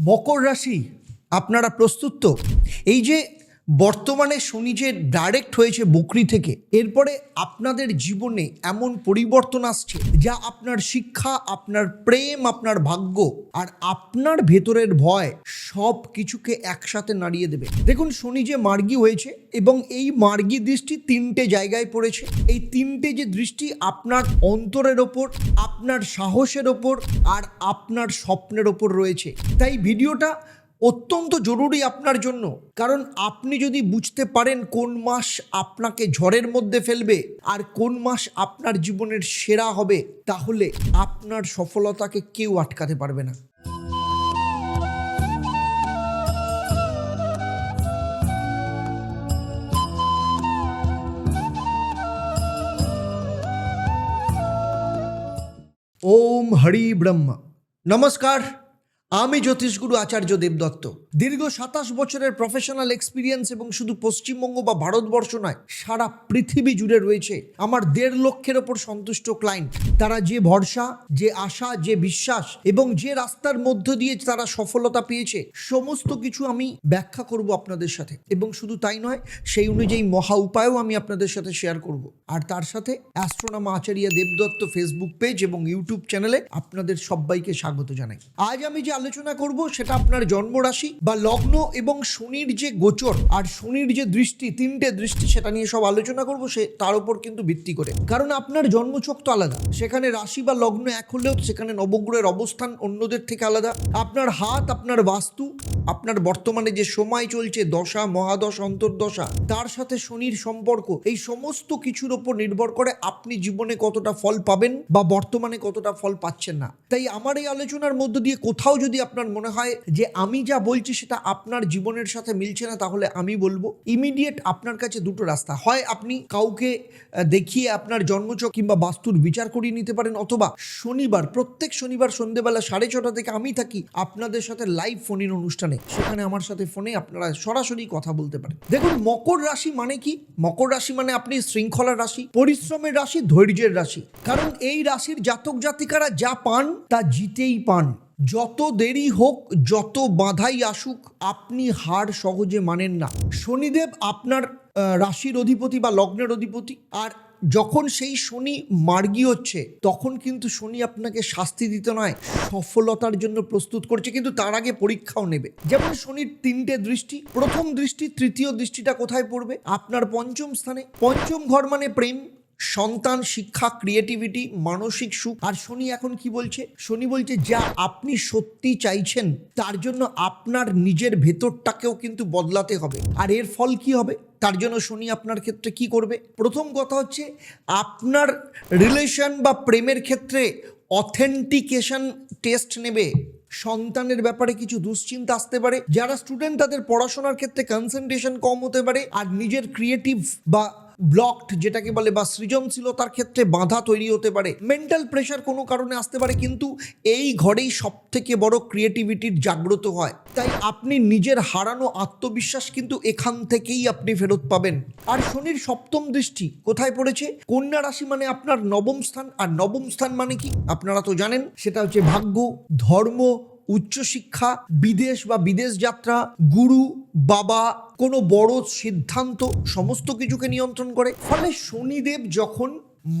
মকর রাশি আপনারা প্রস্তুত তো? এই যে বর্তমানে শনি যে ডাইরেক্ট হয়েছে বকরি থেকে। এরপরে আপনাদের জীবনে এমন পরিবর্তন আসছে যা আপনার শিক্ষা, আপনার প্রেম, আপনার ভাগ্য আর আপনার ভেতরের ভয় সব কিছুকে একসাথে নাড়িয়ে দেবে। দেখুন, শনি যে মার্গী হয়েছে এবং এই মার্গী দৃষ্টি তিনটে জায়গায় পড়েছে। এই তিনটে যে দৃষ্টি আপনার অন্তরের ওপর, আপনার সাহসের ওপর আর আপনার স্বপ্নের ওপর রয়েছে। তাই ভিডিওটা অত্যন্ত জরুরি আপনার জন্য। কারণ আপনি যদি বুঝতে পারেন কোন মাস আপনাকে ঝড়ের মধ্যে ফেলবে আর কোন মাস আপনার জীবনের সেরা হবে, তাহলে আপনার সফলতাকে কেউ আটকাতে পারবে না। ওম হরি ব্রহ্মা। নমস্কার। আমি জ্যোতিষগুরু আচার্য দেবদত্ত। দীর্ঘ সাতাশ বছরের প্রফেশনাল এক্সপিরিয়েন্স এবং শুধু পশ্চিমবঙ্গ বা ভারতবর্ষ নয়, সারা পৃথিবী জুড়ে রয়েছে আমার দেড় লক্ষের ওপর সন্তুষ্ট ক্লায়েন্ট তারা যে ভরসা, যে আশা, যে বিশ্বাস এবং যে রাস্তার মধ্য দিয়ে তারা সফলতা পেয়েছে, সমস্ত কিছু আমি ব্যাখ্যা করব আপনাদের সাথে। এবং শুধু তাই নয়, সেই অনুযায়ী মহা উপায়ও আমি আপনাদের সাথে শেয়ার করব। আর তার সাথে অ্যাস্ট্রোনামা আচারিয়া দেবদত্ত ফেসবুক পেজ এবং ইউটিউব চ্যানেলে আপনাদের সবাইকে স্বাগত জানাই। আজ আমি যে আলোচনা করব, সেটা আপনার জন্মরাশি বা লগ্ন এবং শনির যে গোচর আর শনির যে দৃষ্টি, তিনটে দৃষ্টি সেটা নিয়ে সব আলোচনা করব, সে তার উপর কিন্তু ভিত্তি করে। কারণ আপনার জন্মছক তো আলাদা। সেখানে রাশি বা লগ্ন এক হলেও সেখানে নবগ্রহের অবস্থান অন্যদের থেকে আলাদা। আপনার হাত, আপনার বাস্তু, আপনার বর্তমানে যে সময় চলছে, দশা, মহাদশ, অন্তর্দশা, তার সাথে শনির সম্পর্ক, এই সমস্ত কিছুর ওপর নির্ভর করে আপনি জীবনে কতটা ফল পাবেন বা বর্তমানে কতটা ফল পাচ্ছেন না। তাই আমার এই আলোচনার মধ্য দিয়ে কোথাও যদি আপনার মনে হয় যে আমি যা বলছি সেটা আপনার জীবনের সাথে মিলছে না, তাহলে আমি বলব ইমিডিয়েট আপনার কাছে দুটো রাস্তা। হয় আপনি কাউকে দেখিয়ে আপনার জন্মচক কিংবা বাস্তুর বিচার করিয়ে নিতে পারেন, অথবা শনিবার, প্রত্যেক শনিবার সন্ধেবেলা সাড়ে ছটা থেকে আমি থাকি আপনাদের সাথে লাইভ ফোনের অনুষ্ঠানে। সেখানে আমার সাথে ফোনে আপনারা সরাসরি কথা বলতে পারেন। দেখুন, মকর রাশি মানে কি? মকর রাশি মানে আপনি শৃঙ্খলার রাশি, পরিশ্রমের রাশি, ধৈর্যের রাশি। কারণ এই রাশির জাতক জাতিকারা যা পান, তা জিতেই পান। যত দেরি হোক, যত বাধাই আসুক, আপনি হার সহজে মানেন না। শনিদেব আপনার রাশির অধিপতি বা লগ্নের অধিপতি, আর যখন সেই শনি মার্গী হচ্ছে, তখন কিন্তু শনি আপনাকে শাস্তি দিতে নয়, সফলতার জন্য প্রস্তুত করছে, কিন্তু তার আগে পরীক্ষাও নেবে। যেমন শনির তিনটে দৃষ্টি, প্রথম দৃষ্টি, তৃতীয় দৃষ্টিটা কোথায় পড়বে? আপনার পঞ্চম স্থানে। পঞ্চম ঘর মানে প্রেম সন্তান শিক্ষা ক্রিয়েটিভিটি মানসিক সুখ। আর শনি এখন কি বলছে? শনি বলছে, যা আপনি সত্যি চাইছেন, তার জন্য আপনার নিজের ভেতরটাকেও কিন্তু বদলাতে হবে। আর এর ফল কি হবে? তার জন্য শনি আপনার ক্ষেত্রে কি করবে? প্রথম কথা হচ্ছে, আপনার রিলেশন বা প্রেমের ক্ষেত্রে অথেন্টিকেশন টেস্ট নেবে। সন্তানের ব্যাপারে কিছু দুশ্চিন্তা আসতে পারে। যারা স্টুডেন্ট তাদের পড়াশোনার ক্ষেত্রে কনসেন্ট্রেশন কম হতে পারে। আর নিজের ক্রিয়েটিভ বা ব্লকড যেটাকে বলে বা সৃজনশীলতার ক্ষেত্রে বাধা তৈরি হতে পারে। মেন্টাল প্রেশার কোনো কারণে আসতে পারে, কিন্তু এই ঘরেই সব থেকে বড় ক্রিয়েটিভিটির জাগ্রত হয়। তাই আপনি নিজের হারানো আত্মবিশ্বাস কিন্তু এখান থেকেই আপনি ফেরত পাবেন। আর শনির সপ্তম দৃষ্টি কোথায় পড়েছে? কন্যা রাশি মানে আপনার নবম স্থান। আর নবম স্থান মানে কি? আপনারা তো জানেন, সেটা হচ্ছে ভাগ্য, ধর্ম উচ্চশিক্ষা, বিদেশ বা বিদেশ যাত্রা, গুরু, বাবা, কোনো বড় সিদ্ধান্ত, সমস্ত কিছুকে নিয়ন্ত্রণ করে। ফলে শনিদেব যখন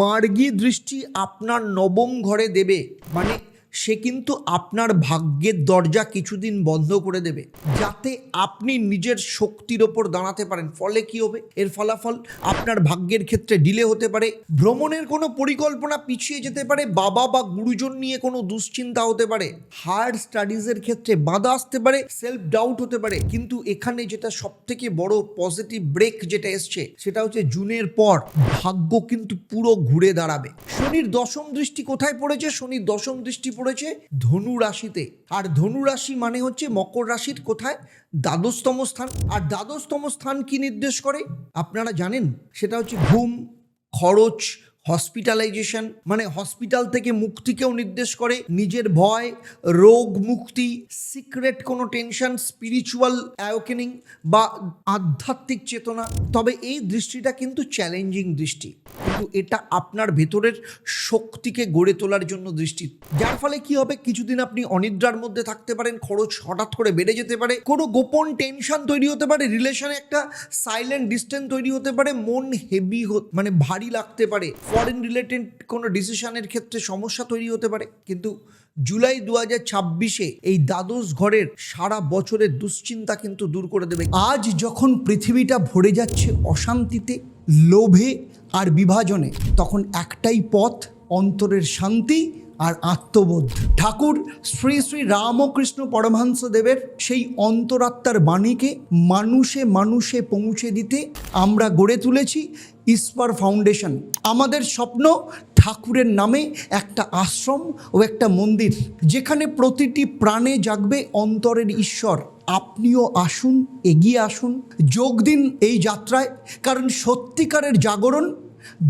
মার্গী দৃষ্টি আপনার নবম ঘরে দেবে মানে সে কিন্তু আপনার ভাগ্যের দরজা কিছুদিন বন্ধ করে দেবে, যাতে আপনি নিজের শক্তির ওপর দাঁড়াতে পারেন। ফলে কি হবে? এর ফলাফল আপনার ভাগ্যের ক্ষেত্রে ডিলে হতে পারে, ভ্রমণের কোনো পরিকল্পনা পিছিয়ে যেতে পারে, বাবা বা গুরুজন নিয়ে কোনো দুশ্চিন্তা হতে পারে হায়ার স্টাডিজের ক্ষেত্রে বাধা আসতে পারে সেলফ ডাউট হতে পারে। কিন্তু এখানে যেটা সব থেকে বড় পজিটিভ ব্রেক যেটা এসছে, সেটা হচ্ছে জুনের পর ভাগ্য কিন্তু পুরো ঘুরে দাঁড়াবে। শনির দশম দৃষ্টি কোথায় পড়েছে? শনির দশম দৃষ্টি পড়েছে ধনু রাশিতে। আর ধনু রাশি মানে হচ্ছে মকর রাশির কোথায়? দ্বাদশতম স্থান। আর দ্বাদশতম স্থান কি নির্দেশ করে? আপনারা জানেন, সেটা হচ্ছে ঘুম, খরচ হসপিটালাইজেশন মানে হসপিটাল থেকে মুক্তিকেও নির্দেশ করে। নিজের ভয়, রোগ মুক্তি সিক্রেট কোনো টেনশন স্পিরিচুয়াল অ্যাওকেনিং বা আধ্যাত্মিক চেতনা। তবে এই দৃষ্টিটা কিন্তু চ্যালেঞ্জিং দৃষ্টি। কিন্তু এটা আপনার ভেতরের শক্তিকে গড়ে তোলার জন্য দৃষ্টি। যার ফলে কি হবে? কিছুদিন আপনি অনিদ্রার মধ্যে থাকতে পারেন, খরচ হঠাৎ করে বেড়ে যেতে পারে। কোনো গোপন টেনশন তৈরি হতে পারে রিলেশনে একটা সাইলেন্ট ডিস্টেন্স তৈরি হতে পারে, মন হেভি মানে ভারী লাগতে পারে। ফরেন রিলেটেড কোনো ডিসিশনের ক্ষেত্রে সমস্যা তৈরি হতে পারে। কিন্তু জুলাই দু ছাব্বিশে এই দ্বাদশ ঘরের সারা বছরের দুশ্চিন্তা কিন্তু দূর করে দেবে। আজ যখন পৃথিবীটা ভরে যাচ্ছে অশান্তিতে, লোভে আর বিভাজনে, তখন একটাই পথ, অন্তরের শান্তি আর আত্মবোধ। ঠাকুর শ্রী শ্রী রামকৃষ্ণ পরমহংস দেবের সেই অন্তরাত্মার বাণীকে মানুষে মানুষে পৌঁছে দিতে আমরা গড়ে তুলেছি ইস্পার ফাউন্ডেশন। আমাদের স্বপ্ন ঠাকুরের নামে একটা আশ্রম ও একটা মন্দির, যেখানে প্রতিটি প্রাণে জাগবে অন্তরের ঈশ্বর। আপনিও আসুন, এগিয়ে আসুন, যোগ দিন এই যাত্রায়, কারণ সত্যিকারের জাগরণ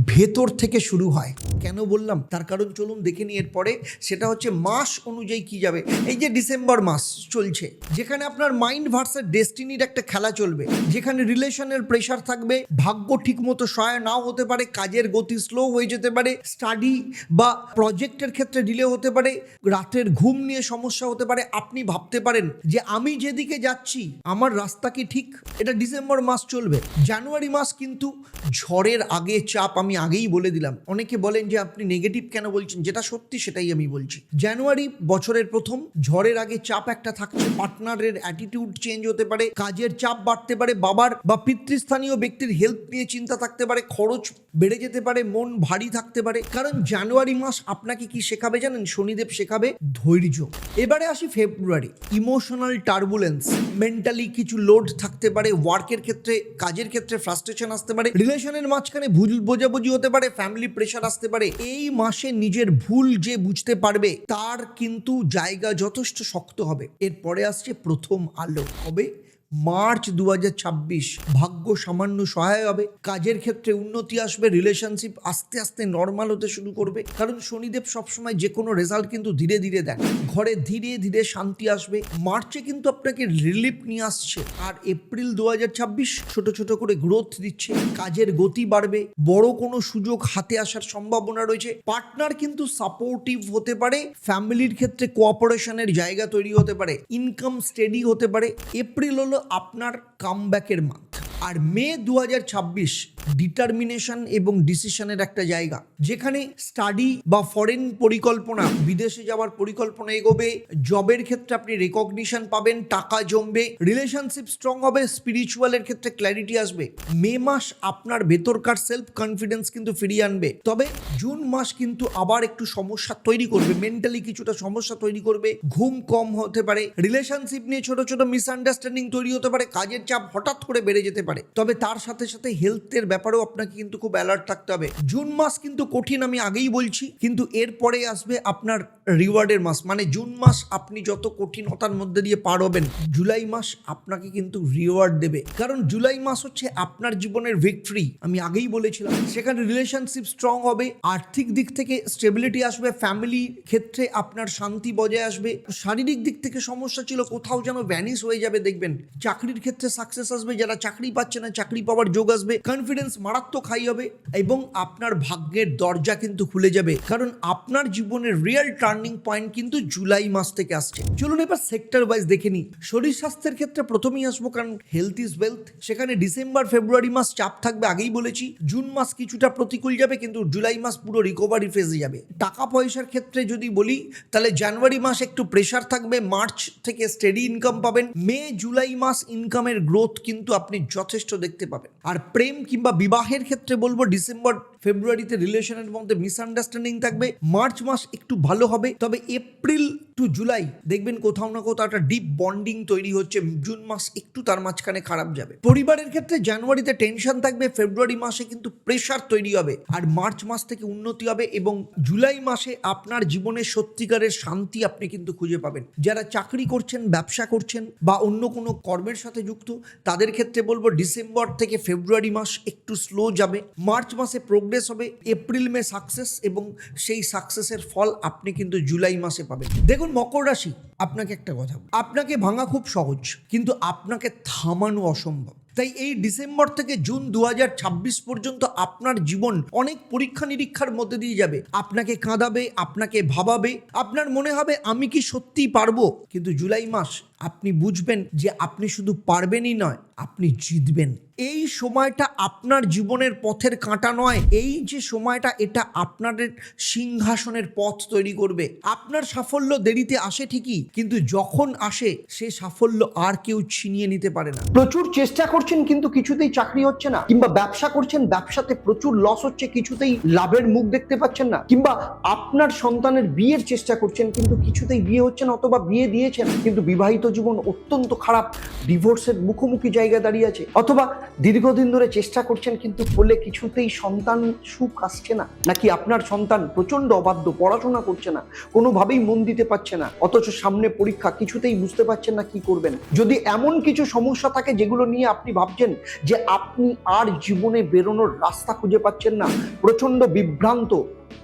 ভেতর থেকে শুরু হয়। কেন বললাম? তার কারণ চলুন দেখে নিই এরপরে। সেটা হচ্ছে মাস অনুযায়ী কি যাবে? এই যে ডিসেম্বর মাস চলছে, যেখানে আপনার মাইন্ড ভার্সেস ডেস্টিনির একটা খেলা চলবে, যেখানে রিলেশনের প্রেশার থাকবে, ভাগ্য ঠিকমতো সহায় নাও হতে পারে, কাজের গতি স্লো হয়ে যেতে পারে স্টাডি বা প্রজেক্টের ক্ষেত্রে ডিলে হতে পারে, রাতের ঘুম নিয়ে সমস্যা হতে পারে। আপনি ভাবতে পারেন যে আমি যেদিকে যাচ্ছি, আমার রাস্তা কি ঠিক? এটা ডিসেম্বর মাস চলবে। জানুয়ারি মাস কিন্তু ঝড়ের আগে চাপ আমি আগেই বলে দিলাম। অনেকে বলেন যে আপনি নেগেটিভ কেন বলছেন? যেটা সত্যি সেটাই আমি বলছি। জানুয়ারি বছরের প্রথম, ঝড়ের আগে চাপ একটা থাকছে, পার্টনারের অ্যাটিটিউড চেঞ্জ হতে পারে, কাজের চাপ বাড়তে পারে, বাবার বা পিতৃস্থানীয় ব্যক্তির হেলথ নিয়ে চিন্তা থাকতে পারে, খরচ বেড়ে যেতে পারে, মন ভারী থাকতে পারে। কারণ জানুয়ারি মাস আপনাকে কি শেখাবে জানেন? শনিদেব শেখাবে ধৈর্য। এবারে আসি ফেব্রুয়ারি ইমোশনাল টার্বুলেন্স মেন্টালি কিছু লোড থাকতে পারে ওয়ার্কের ক্ষেত্রে, কাজের ক্ষেত্রে ফ্রাস্ট্রেশন আসতে পারে রিলেশনের মাঝখানে ভুল বোঝাবুঝি হতে পারে ফ্যামিলি প্রেশার আসতে পারে। এই মাসে নিজের ভুল যে বুঝতে পারবে, তার কিন্তু জায়গা যথেষ্ট শক্ত হবে। এরপরে আসছে প্রথম আলো। হবে মার্চ দু হাজার ছাব্বিশ ভাগ্য সামান্য সহায় হবে। কাজের ক্ষেত্রে উন্নতি আসবে রিলেশনশিপ আস্তে আস্তে নর্মাল হতে শুরু করবে। কারণ শনিদেব সবসময় যে কোনো রেজাল্ট কিন্তু ধীরে ধীরে দেন ঘরে ধীরে ধীরে শান্তি আসবে। মার্চে কিন্তু আপনাকে রিলিফ নিয়ে আসছে। আর এপ্রিল দু হাজার ছাব্বিশ ছোট ছোট করে গ্রোথ দিচ্ছে। কাজের গতি বাড়বে। বড় কোনো সুযোগ হাতে আসার সম্ভাবনা রয়েছে। পার্টনার কিন্তু সাপোর্টিভ হতে পারে। ফ্যামিলির ক্ষেত্রে কোঅপারেশনের জায়গা তৈরি হতে পারে। ইনকাম স্টেডি হতে পারে। এপ্রিল হলো আপনার কামব্যাকের মান্থ আর মে দু হাজার ছাব্বিশ ডিটারমিনেশন এবং ডিসিশনের একটা জায়গা। যেখানে স্টাডি বা ফরেন পরিকল্পনা, বিদেশে যাওয়ার পরিকল্পনা এগোবে জবের ক্ষেত্রে আপনি রেকগনিশন পাবেন, টাকা জমবে রিলেশনশিপ স্ট্রং হবে স্পিরিচুয়ালের ক্ষেত্রে ক্ল্যারিটি আসবে। মে মাস আপনার ভেতরকার সেলফ কনফিডেন্স কিন্তু ফিরিয়ে আনবে। তবে জুন মাস কিন্তু আবার একটু সমস্যা তৈরি করবে মেন্টালি কিছুটা সমস্যা তৈরি করবে, ঘুম কম হতে পারে রিলেশনশিপ নিয়ে ছোট ছোট মিসআন্ডারস্ট্যান্ডিং তৈরি হতে পারে, কাজের চাপ হঠাৎ করে বেড়ে যেতে পারে। তবে তার সাথে সাথে হেলথের ব্যাপারেও আপনাকে কিন্তু খুব অ্যালার্ট থাকতে হবে। জুন মাস কিন্তু কঠিন, আমি আগেই বলছি। কিন্তু এরপরে আসবে আপনার রিওয়ার্ডের মাস। মানে জুন মাস আপনি যত কঠিনতার মধ্যে দিয়ে পার হবেন, জুলাই মাস আপনাকে কিন্তু রিওয়ার্ড দেবে। কারণ জুলাই মাস হচ্ছে আপনার জীবনের ভিক্টরি আমি আগেই বলেছিলাম। সেখানে রিলেশনশিপ স্ট্রং হবে, আর্থিক দিক থেকে স্টেবিলিটি আসবে ফ্যামিলি ক্ষেত্রে আপনার শান্তি বজায় আসবে। শারীরিক দিক থেকে সমস্যা ছিল, কোথাও যেন ভ্যানিস হয়ে যাবে, দেখবেন। চাকরির ক্ষেত্রে সাকসেস আসবে, যারা চাকরি পাচ্ছে না, চাকরি পাওয়ার যোগ আসবে। কনফিডেন্স মারাত্মক হাই হবে এবং আপনার ভাগ্যের দরজা কিন্তু খুলে যাবে। কারণ আপনার জীবনের রিয়েল টার্নিং পয়েন্ট কিন্তু জুলাই মাস থেকে আসছে। চলুন এবার সেক্টর ওয়াইজ দেখে নিই। শরীর স্বাস্থ্যের ক্ষেত্রে প্রথমেই আসব কারণ হেলথ ইজ ওয়েলথ সেখানে ডিসেম্বর ফেব্রুয়ারি মাস চাপ থাকবে আগেই বলেছি। জুন মাস কিছুটা প্রতিকূল যাবে কিন্তু জুলাই মাস পুরো রিকভারি ফেজে যাবে। টাকা পয়সার ক্ষেত্রে যদি বলি, তাহলে জানুয়ারি মাস একটু প্রেশার থাকবে। মার্চ থেকে স্টেডি ইনকাম পাবেন। মে জুলাই মাস ইনকামের গ্রোথ কিন্তু আপনি যথেষ্ট দেখতে পাবেন। আর প্রেম কিংবা বিবাহের ক্ষেত্রে বলব ডিসেম্বর, ফেব্রুয়ারিতে রিলেশনের মধ্যে মিসআন্ডারস্ট্যান্ডিং থাকবে, মার্চ মাস একটু ভালো হবে, তবে এপ্রিল টু জুলাই দেখবেন কোথাও না কোথাও একটা ডিপ বন্ডিং তৈরি হচ্ছে, জুন মাস একটু তার মাঝখানে খারাপ যাবে। পরিবারের ক্ষেত্রে জানুয়ারিতে টেনশন থাকবে, ফেব্রুয়ারি মাসে কিন্তু প্রেশার তৈরি হবে, আর মার্চ মাস থেকে উন্নতি হবে এবং জুলাই মাসে আপনার জীবনে সত্যিকারের শান্তি আপনি কিন্তু খুঁজে পাবেন। যারা চাকরি করছেন, ব্যবসা করছেন বা অন্য কোনো কর্মের সাথে যুক্ত, তাদের ক্ষেত্রে বলব ডিসেম্বর থেকে ফেব্রুয়ারি মাস একটু একটু স্লো যাবে। মার্চ মাসে প্রোগ্রেস হবে এপ্রিল মে সাকসেস এবং সেই সাকসেসের ফল আপনি কিন্তু জুলাই মাসে পাবেন। দেখুন, মকর রাশি, আপনাকে একটা কথা। আপনাকে ভাঙা খুব সহজ, কিন্তু আপনাকে থামানো অসম্ভব। তাই এই ডিসেম্বর থেকে জুন দু হাজার ছাব্বিশ পর্যন্ত আপনার জীবন অনেক পরীক্ষা নিরীক্ষার মধ্যে দিয়ে যাবে। আপনাকে কাঁদাবে, আপনাকে ভাবাবে, আপনার মনে হবে, আমি কি সত্যিই পারব? কিন্তু জুলাই মাস আপনি বুঝবেন যে আপনি শুধু পারবেনই নয়, আপনি জিতবেন। এই সময়টা আপনার জীবনের পথের কাঁটা নয়, এই যে সময়টা এটা আপনাদের সিংহাসনের পথ তৈরি করবে। আপনার সাফল্য দেরিতে আসে ঠিকই, কিন্তু যখন আসে সে সাফল্য আর কেউ ছিনিয়ে নিতে পারে না। প্রচুর চেষ্টা করছেন কিন্তু কিছুতেই চাকরি হচ্ছে না, কিংবা ব্যবসা করছেন, ব্যবসাতে প্রচুর লস হচ্ছে, কিছুতেই লাভের মুখ দেখতে পাচ্ছেন না, কিংবা আপনার সন্তানের বিয়ের চেষ্টা করছেন কিন্তু কিছুতেই বিয়ে হচ্ছে না অথবা বিয়ে দিয়েছেন কিন্তু বিবাহিত জীবন অত্যন্ত খারাপ। ডিভোর্সের মুখোমুখি জায়গায় দাঁড়িয়ে আছে। অথবা দীর্ঘদিন ধরে চেষ্টা করছেন কিন্তু ফলে কিছুতেই সন্তান সুখ আসছে না। নাকি আপনার সন্তান প্রচণ্ড অবাধ্য, পড়াশোনা করছে না, কোনোভাবেই মন দিতে পারছে না, অথচ সামনে পরীক্ষা, কিছুতেই বুঝতে পারছেন না কি করবেন। যদি এমন কিছু সমস্যা থাকে যেগুলো নিয়ে আপনি ভাবছেন যে আপনি আর জীবনে বেরোনোর রাস্তা খুঁজে পাচ্ছেন না প্রচণ্ড বিভ্রান্ত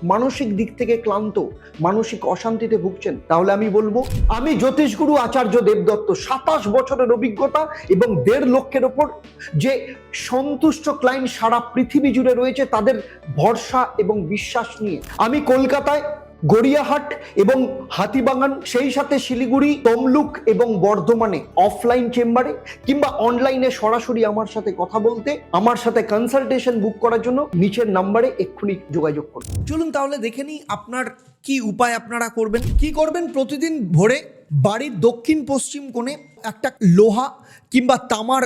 মানসিক দিক থেকে ক্লান্ত, মানসিক অশান্তিতে ভুগছেন। তাহলে আমি বলব, আমি জ্যোতিষগুরু আচার্য দেবদত্ত, সাতাশ বছরের অভিজ্ঞতা এবং দেড় লক্ষের ওপর যে সন্তুষ্ট ক্লায়েন্ট সারা পৃথিবী জুড়ে রয়েছে, তাদের ভরসা এবং বিশ্বাস নিয়ে। আমি কলকাতায় গড়িয়াহাট এবং হাতিবাগান, সেই সাথে শিলিগুড়ি, তমলুক এবং বর্ধমানে অফলাইন চেম্বারে কিংবা অনলাইনে সরাসরি আমার সাথে কথা বলতে, আমার সাথে কনসালটেশন বুক করার জন্য নিচের নাম্বারে এক্ষুনি যোগাযোগ করুন। চলুন তাহলে দেখে নিই আপনার কি উপায় আপনারা করবেন। কি করবেন? প্রতিদিন ভোরে বাড়ির দক্ষিণ পশ্চিম কোণে একটা লোহা কিংবা তামার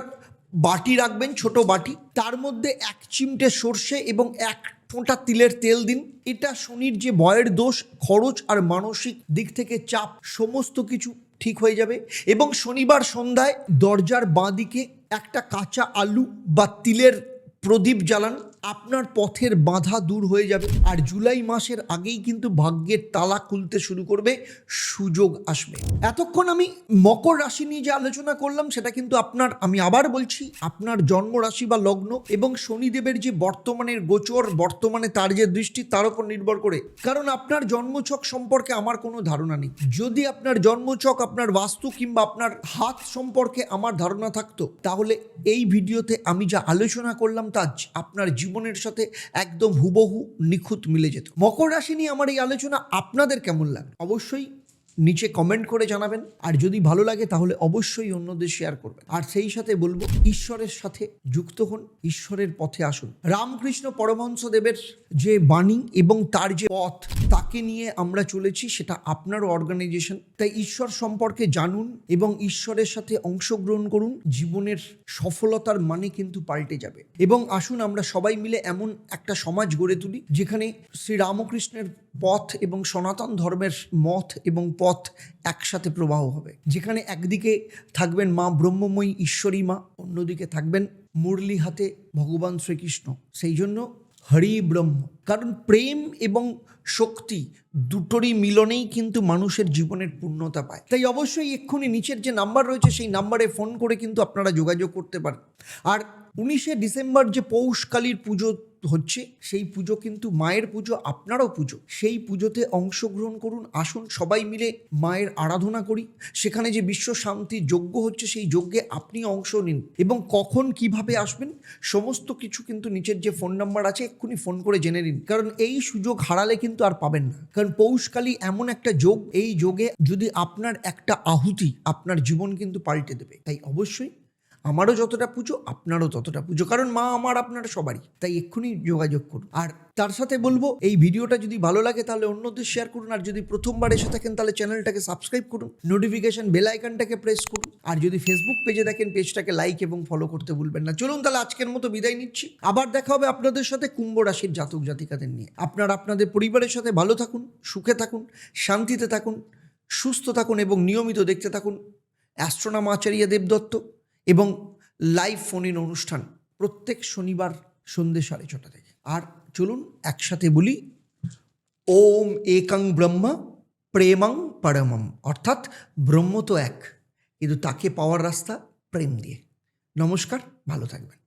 বাটি রাখবেন, ছোট বাটি। তার মধ্যে এক চিমটে সর্ষে এবং এক ফোঁটা তিলের তেল দিন। এটা শনির যে বয়ের দোষ, খরচ আর মানসিক দিক থেকে চাপ, সমস্ত কিছু ঠিক হয়ে যাবে। এবং শনিবার সন্ধ্যায় দরজার বাঁ দিকে একটা কাঁচা আলু বা তিলের প্রদীপ জ্বালান। আপনার পথের বাধা দূর হয়ে যাবে। আর জুলাই মাসের আগেই কিন্তু ভাগ্যের তালা খুলতে শুরু করবে, সুযোগ আসবে। এতক্ষণ আমি মকর রাশি নিয়ে যে আলোচনা করলাম, সেটা কিন্তু আপনার, আমি আবার বলছি, আপনার জন্ম রাশি বা লগ্ন এবং শনিদেবের যে বর্তমানের গোচর, বর্তমানে তার যে দৃষ্টি, তার উপর নির্ভর করে। কারণ আপনার জন্মছক সম্পর্কে আমার কোনো ধারণা নেই। যদি আপনার জন্মছক আপনার বাস্তু কিংবা আপনার হাত সম্পর্কে আমার ধারণা থাকতো, তাহলে এই ভিডিওতে আমি যা আলোচনা করলাম, তা আপনার জীবনের সাথে একদম হুবহু নিখুঁত মিলে যেত। মকর রাশি নিয়ে আমার এই আলোচনা আপনাদের কেমন লাগে অবশ্যই নিচে কমেন্ট করে জানাবেন। আর যদি ভালো লাগে তাহলে অবশ্যই অন্যদের শেয়ার করবেন। আর সেই সাথে বলব, ঈশ্বরের সাথে যুক্ত হন, ঈশ্বরের পথে আসুন। রামকৃষ্ণ পরমহংস দেবের যে বাণী এবং তার যে পথ, তাকে নিয়ে আমরা চলেছি, সেটা আপনারও অর্গানাইজেশন তাই ঈশ্বর সম্পর্কে জানুন এবং ঈশ্বরের সাথে অংশগ্রহণ করুন। জীবনের সফলতার মানে কিন্তু পাল্টে যাবে। এবং আসুন আমরা সবাই মিলে এমন একটা সমাজ গড়ে তুলি, যেখানে শ্রী রামকৃষ্ণের পথ এবং সনাতন ধর্মের মত এবং পথ একসাথে প্রবাহ হবে। যেখানে একদিকে থাকবেন মা ব্রহ্মময়ী ঈশ্বরী মা, অন্যদিকে থাকবেন মুরলি হাতে ভগবান শ্রীকৃষ্ণ। সেই জন্য হরি ব্রহ্ম। কারণ প্রেম এবং শক্তি দুটোরই মিলনেই কিন্তু মানুষের জীবনের পূর্ণতা পায়। তাই অবশ্যই এক্ষুনি নিচের যে নাম্বার রয়েছে, সেই নাম্বারে ফোন করে কিন্তু আপনারা যোগাযোগ করতে পারেন আর উনিশে ডিসেম্বর যে পৌষকালীর পুজো হচ্ছে, সেই পুজো কিন্তু মায়ের পুজো, আপনারও পুজো। সেই পুজোতে অংশগ্রহণ করুন, আসুন, সবাই মিলে মায়ের আরাধনা করি। সেখানে যে বিশ্ব শান্তি যজ্ঞ হচ্ছে, সেই যজ্ঞে আপনি অংশ নিন। এবং কখন কীভাবে আসবেন, সমস্ত কিছু কিন্তু নিচের যে ফোন নাম্বার আছে, এক্ষুনি ফোন করে জেনে নিন। কারণ এই সুযোগ হারালে কিন্তু আর পাবেন না। কারণ পৌষকালী এমন একটা যোগ, এই যোগে যদি আপনার একটা আহুতি, আপনার জীবন কিন্তু পাল্টে দেবে। তাই অবশ্যই আমারও যতটা পুজো, আপনারও ততটা পুজো। কারণ মা আমার, আপনার সবারই। তাই এক্ষুনি যোগাযোগ করুন। আর তার সাথে বলব, এই ভিডিওটা যদি ভালো লাগে, তাহলে অন্যদের শেয়ার করুন। আর যদি প্রথমবার এসে থাকেন, তাহলে চ্যানেলটাকে সাবস্ক্রাইব করুন। নোটিফিকেশন বেল আইকনটাকে প্রেস করুন। আর যদি ফেসবুক পেজে দেখেন পেজটাকে লাইক এবং ফলো করতে ভুলবেন না। চলুন তাহলে আজকের মতো বিদায় নিচ্ছি। আবার দেখা হবে আপনাদের সাথে কুম্ভ রাশির জাতক জাতিকাদের নিয়ে। আপনারা আপনাদের পরিবারের সাথে ভালো থাকুন, সুখে থাকুন, শান্তিতে থাকুন, সুস্থ থাকুন এবং নিয়মিত দেখতে থাকুন। অ্যাস্ট্রোনাম আচার্য দেবদত্ত। এবং লাইভ ফোন ইন অনুষ্ঠান প্রত্যেক শনিবার সন্ধ্যে সাড়ে ছটা থেকে। আর চলুন একসাথে বলি, ওম একাং ব্রহ্ম, প্রেমাং পরমম। অর্থাৎ ব্রহ্ম তো এক, কিন্তু তাকে পাওয়ার রাস্তা প্রেম দিয়ে। নমস্কার, ভালো থাকবেন।